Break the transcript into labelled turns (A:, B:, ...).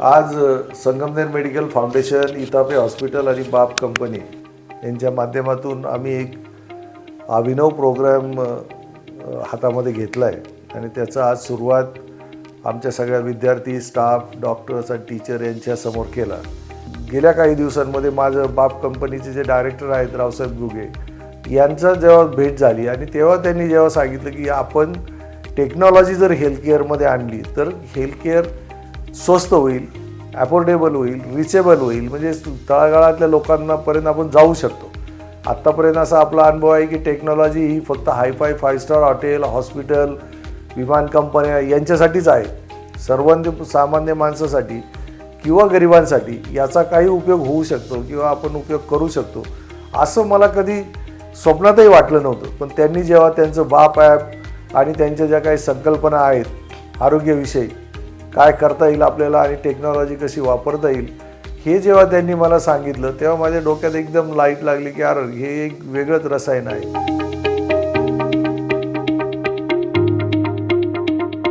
A: आज Sangamner medical foundation Itape hospital आणि बाप कंपनी यांच्या माध्यमातून आम्ही एक अभिनव प्रोग्राम हातामध्ये घेतला आहे आणि त्याचा आज सुरुवात आमच्या सगळ्या विद्यार्थी स्टाफ डॉक्टर्स आणि टीचर यांच्यासमोर केला. गेल्या काही दिवसांमध्ये माझं बाप कंपनीचे जे डायरेक्टर आहेत रावसाहेब गुगे यांचं जेव्हा भेट झाली आणि तेव्हा त्यांनी जेव्हा सांगितलं की आपण टेक्नॉलॉजी जर हेल्थकेअरमध्ये आणली तर हेल्थकेअर स्वस्त होईल ॲफोर्डेबल होईल रिचेबल होईल. म्हणजे तळागाळातल्या लोकांनापर्यंत आपण जाऊ शकतो. आत्तापर्यंत असा आपला अनुभव आहे की टेक्नॉलॉजी ही फक्त hi fi five star hotel hospital विमान कंपन्या यांच्यासाठीच आहे. सर्वांनी सामान्य माणसासाठी किंवा गरिबांसाठी याचा काही उपयोग होऊ शकतो किंवा आपण उपयोग करू शकतो. असं मला कधी स्वप्नातही वाटलं नव्हतं. पण त्यांनी जेव्हा त्यांचं बाप ॲप आणि त्यांच्या ज्या काही संकल्पना आहेत आरोग्यविषयी काय करता येईल आपल्याला आणि टेक्नॉलॉजी कशी वापरता येईल हे जेव्हा त्यांनी मला सांगितलं तेव्हा माझ्या डोक्यात एकदम लाइट लागली की अरे हे एक वेगळंच रसायन आहे.